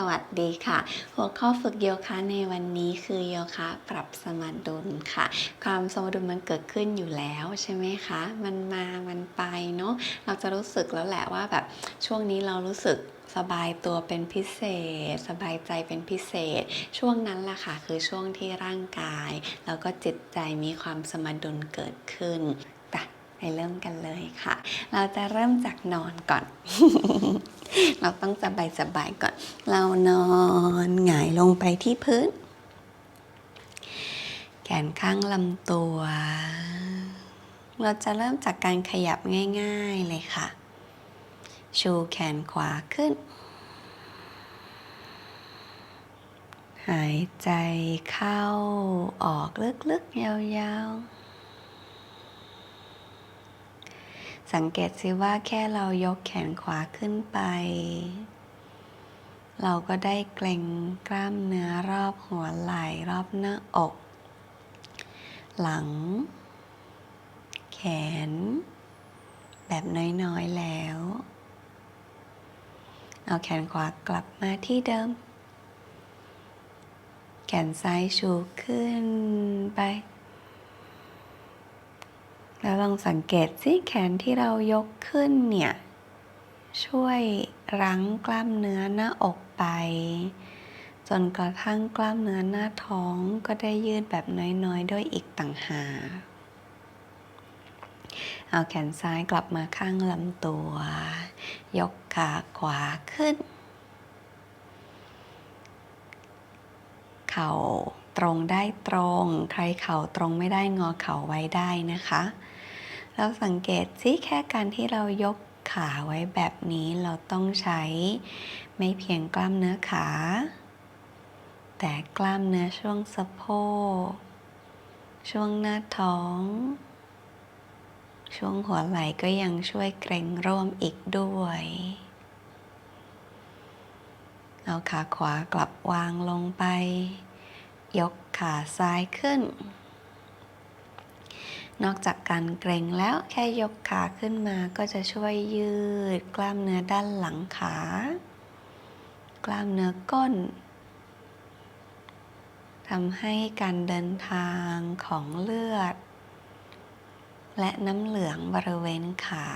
สวัสดีค่ะ หัวข้อฝึกโยคะในวันนี้คือโยคะปรับสมดุลค่ะ ความสมดุลมันเกิดขึ้นอยู่แล้วใช่ไหมคะ มันมามันไปเนาะเราจะรู้สึกแล้วแหละว่าแบบช่วงนี้เรารู้สึกสบายตัวเป็นพิเศษ สบายใจเป็นพิเศษ ช่วงนั้นแหละค่ะ คือช่วงที่ร่างกาย แล้วก็จิตใจมีความสมดุลเกิดขึ้น ไปเริ่มกันเลยค่ะ เราจะเริ่มจากนอนก่อน เราต้องสบายสบายๆก่อน เรานอนหงายลงไปที่พื้น แขนข้างลำตัว เราจะเริ่มจากการขยับง่าย ๆเลยค่ะ ชูแขนขวาขึ้น หายใจเข้าออกลึกๆยาวๆ สังเกตซิว่าแค่เรายกแขนขวาขึ้นไป เราก็ได้เกร็งกล้ามเนื้อรอบหัวไหล่รอบหน้าอก หลัง แขน แบบน้อยๆแล้ว เอาแขนขวากลับมาที่เดิม แขนซ้ายชูขึ้นไป แล้วลองสังเกตสิแขนที่เรายกขึ้นเนี่ย ช่วยรั้งกล้ามเนื้อหน้าอกไป จนกระทั่งกล้ามเนื้อหน้าท้องก็ได้ยืดแบบน้อยๆ ด้วยอีกต่างหากเอาแขนซ้ายกลับมาข้างลำตัว ยกขาขวาขึ้น เข่าตรงได้ตรง ใครเข่าตรงไม่ได้งอเข่าไว้ได้นะคะ แล้วสังเกตสิแค่การที่เรายกขาไว้แบบนี้เราต้องใช้ ไม่เพียงกล้ามเนื้อขา แต่กล้ามเนื้อช่วงสะโพกช่วงหน้าท้อง ช่วงหัวไหล่ก็ยังช่วยเกร็งร่วมอีกด้วย เอาขาขวากลับวางลงไป ยกขาซ้ายขึ้น นอกจากการเกรงแล้วแค่ยกขาขึ้นมาก็จะช่วยยืด กล้ามเนื้อด้านหลังขา กล้ามเนื้อก้นทำให้การเดินทางของเลือด และน้ำเหลืองบริเวณขา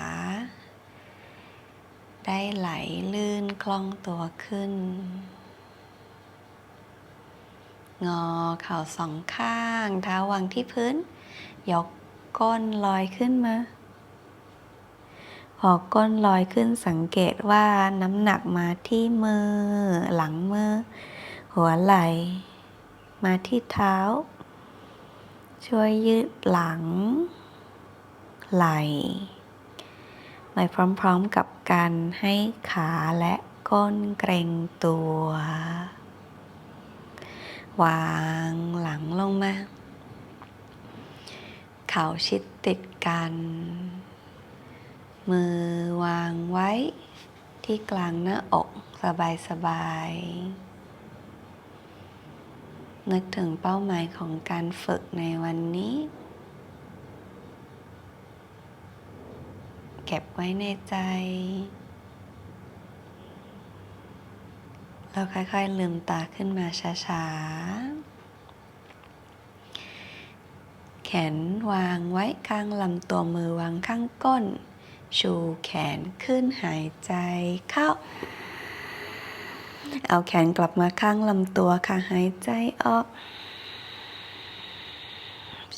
ได้ไหลลื่นคล่องตัวขึ้น งอเข่าสองข้าง เท้าวางที่พื้น ยก ก้นลอยขึ้นมา พอก้นลอยขึ้นสังเกตว่าน้ำหนักมาที่มือ หลังมือ หัวไหล่ มาที่เท้า ช่วยยืดหลัง ไหล่ไปพร้อมๆกับการให้ขาและก้นเกรงตัว วางหลังลงมา เข่าชิดติดกัน มือวางไว้ที่กลางหน้าอกสบายๆนึกถึงเป้าหมายของการฝึกในวันนี้ เก็บไว้ในใจแล้วค่อยๆลืมตาขึ้นมาช้าๆ แขนวางไว้ข้างลำตัวมือวางข้างก้น ชูแขนขึ้นหายใจเข้า เอาแขนกลับมาข้างลำตัวค่ะหายใจออก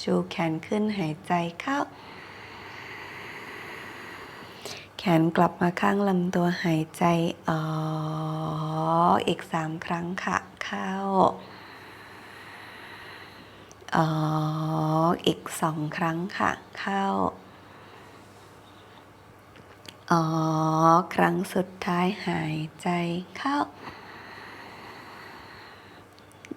ชูแขนขึ้นหายใจเข้า แขนกลับมาข้างลำตัวหายใจออก อีกสามครั้งค่ะ เข้า ออกอีกสองครั้งค่ะ เข้า ออกครั้งสุดท้ายหายใจเข้า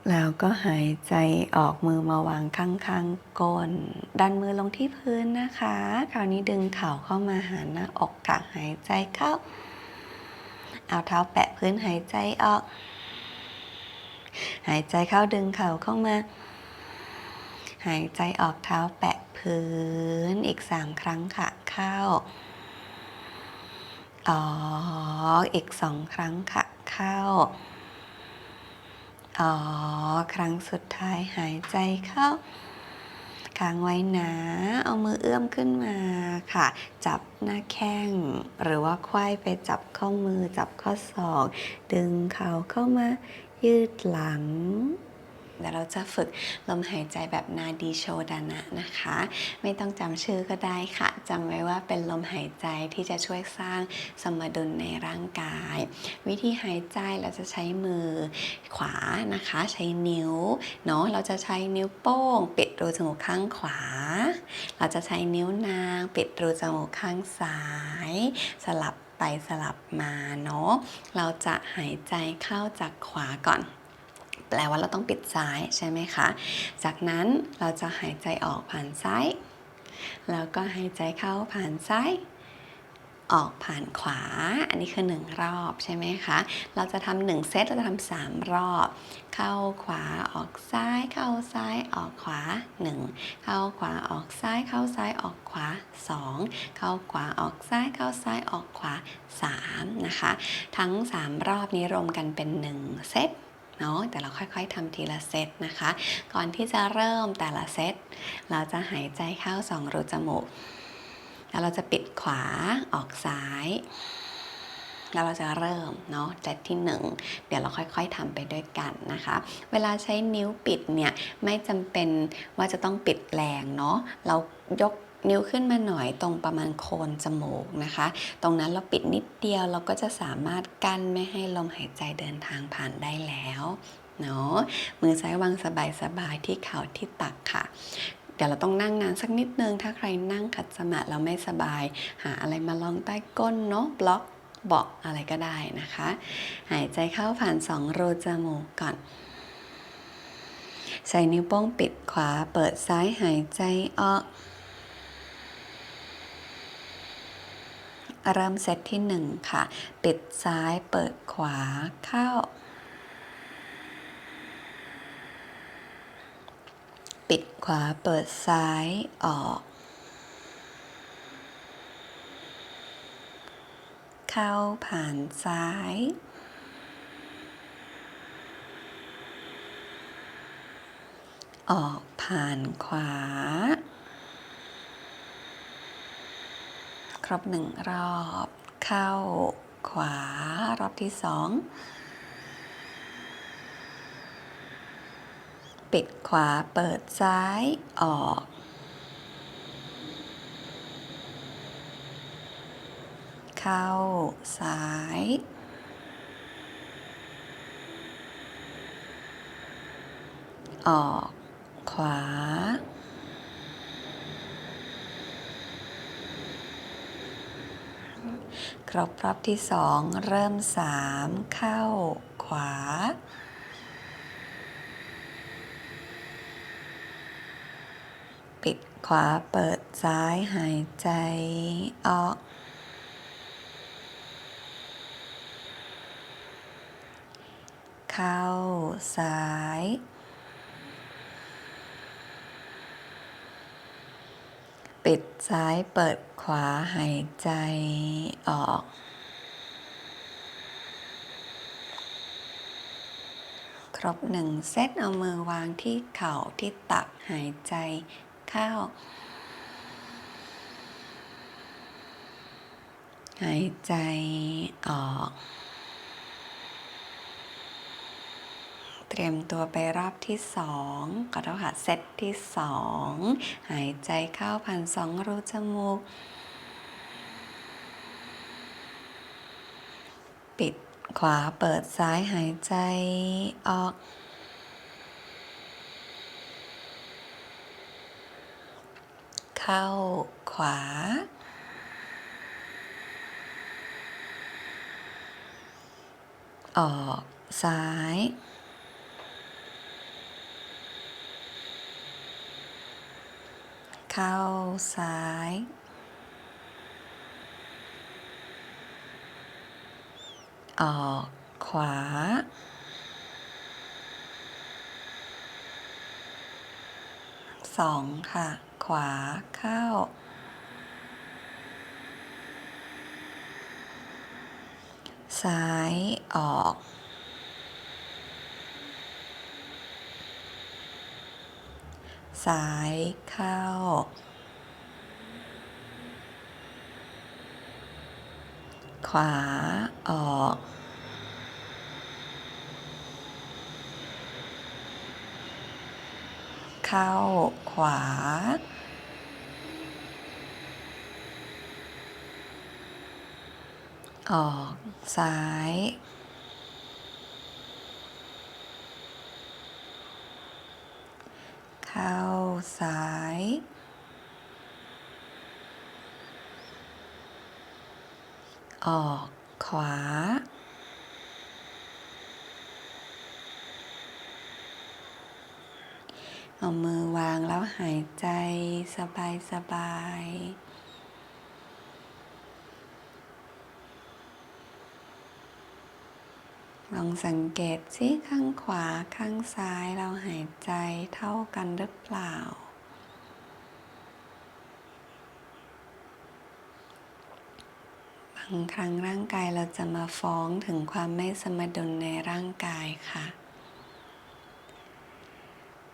แล้วก็หายใจออกมือมาวางข้างๆก้น ดันมือลงที่พื้นนะคะ คราวนี้ดึงเข่าเข้ามาหาหน้าอกค่ะหายใจเข้า เอาเท้าแปะพื้นหายใจออก หายใจเข้าดึงเข่าเข้ามา หายใจออกเท้าแปะพื้นอีกสามครั้งค่ะ เข้า ออกอีกสองครั้งค่ะ เข้าอ๋อครั้งสุดท้ายหายใจเข้าค้างไว้นะ เอามือเอื้อมขึ้นมาค่ะ จับหน้าแข้ง หรือว่าควายไปจับข้อมือจับข้อศอก ดึงเข่าเข้ามายืดหลัง เดี๋ยวเราจะฝึกลมหายใจแบบนาดีโชดานะนะคะ ไม่ต้องจำชื่อก็ได้ค่ะจำไว้ว่าเป็นลมหายใจที่จะช่วยสร้างสมดุลในร่างกาย วิธีหายใจเราจะใช้มือขวานะคะ ใช้นิ้วเนาะเราจะใช้นิ้วโป้ง ปิดรูจมูกข้างขวา เราจะใช้นิ้วนาง ปิดรูจมูกข้างซ้าย สลับไปสลับมาเนาะเราจะหายใจเข้าจากขวาก่อน แปลว่าเราต้องปิดซ้ายใช่ไหมคะ จากนั้นเราจะหายใจออกผ่านซ้าย แล้วก็หายใจเข้าผ่านซ้ายออกผ่านขวา อันนี้คือหนึ่งรอบใช่ไหมคะ เราจะทำหนึ่งเซต เราจะทำสามรอบ เข้าขวาออกซ้าย เข้าซ้ายออกขวาหนึ่งเข้าขวาออกซ้าย เข้าซ้ายออกขวาสองเข้าขวาออกซ้าย เข้าซ้ายออกขวาสามนะคะ ทั้งสามรอบนี้รวมกันเป็นหนึ่งเซต เนาะแต่เราค่อยๆทำทีละเซตนะคะ ก่อนที่จะเริ่มแต่ละเซตเราจะหายใจเข้าสองรูจมูก แล้วเราจะปิดขวาออกซ้าย แล้วเราจะเริ่มเนาะเซตที่หนึ่งเดี๋ยวเราค่อยๆทำไปด้วยกันนะคะ เวลาใช้นิ้วปิดเนี่ยไม่จำเป็นว่าจะต้องปิดแรงเนาะเรายก นิ้วขึ้นมาหน่อยตรงประมาณโคนจมูกนะคะ ตรงนั้นเราปิดนิดเดียวเราก็จะสามารถกั้นไม่ให้ลมหายใจเดินทางผ่านได้แล้วเนาะมือซ้ายวางสบายๆที่เข่าที่ตักค่ะเดี๋ยวเราต้องนั่งนานสักนิดนึง ถ้าใครนั่งขัดสมาธิแล้วไม่สบาย หาอะไรมาลองใต้ก้นเนาะบล็อกเบาะอะไรก็ได้นะคะ หายใจเข้าผ่านสองรูจมูกก่อน ใส่นิ้วโป้งปิดขวาเปิดซ้ายหายใจออก เริ่มเซตที่หนึ่งค่ะ ปิดซ้ายเปิดขวาเข้า ปิดขวาเปิดซ้ายออก เข้าผ่านซ้าย ออกผ่านขวา ครบหนึ่งรอบ เข้าขวารอบที่สองปิดขวาเปิดซ้ายออก เข้าซ้าย ออกขวา คร บรอบที่สองเริ่มสามเข้าขวา ปิดขวาเปิดซ้ายหายใจออก เข้าซ้าย ปิดซ้ายเปิดขวาหายใจออก ครบหนึ่งเซตเอามือวางที่เข่าที่ตักหายใจเข้า หายใจออก เตรียมตัวไปรอบที่สองก็เท่าค่ะเซตที่สองหายใจเข้าผ่านสองรูจมูก ปิดขวาเปิดซ้ายหายใจออก เข้าขวา ออกซ้าย เข้าซ้าย ออกขวา สองค่ะ ขวาเข้า ซ้ายออก ซ้ายเข้า ขวาออก เข้าขวา ออกซ้าย เข้าซ้าย ออกขวา เอามือวางแล้วหายใจสบายสบาย ลองสังเกตสิข้างขวาข้างซ้ายเราหายใจเท่ากันหรือเปล่า บางครั้งร่างกายเราจะมาฟ้องถึงความไม่สมดุลในร่างกายค่ะ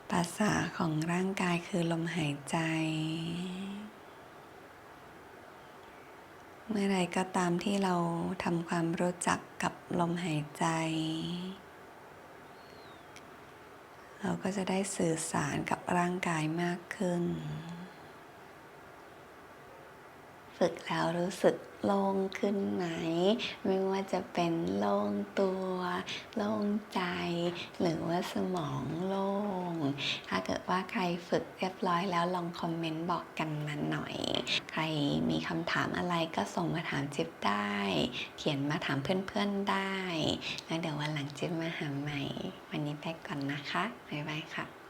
ภาษาของร่างกายคือลมหายใจ เมื่อไรก็ตามที่เราทำความรู้จักกับลมหายใจ เราก็จะได้สื่อสารกับร่างกายมากขึ้น ฝึกแล้วรู้สึก โล่งขึ้นไหม ไม่ว่าจะเป็นโล่งตัว โล่งใจ หรือว่าสมองโล่ง ถ้าเกิดว่าใครฝึกเรียบร้อยแล้วลองคอมเมนต์บอกกันมาหน่อย ใครมีคำถามอะไรก็ส่งมาถามจิ๊บได้ เขียนมาถามเพื่อนๆได้ แล้วเดี๋ยววันหลังจิ๊บมาหาใหม่ วันนี้ไปก่อนนะคะ บ๊ายบายค่ะ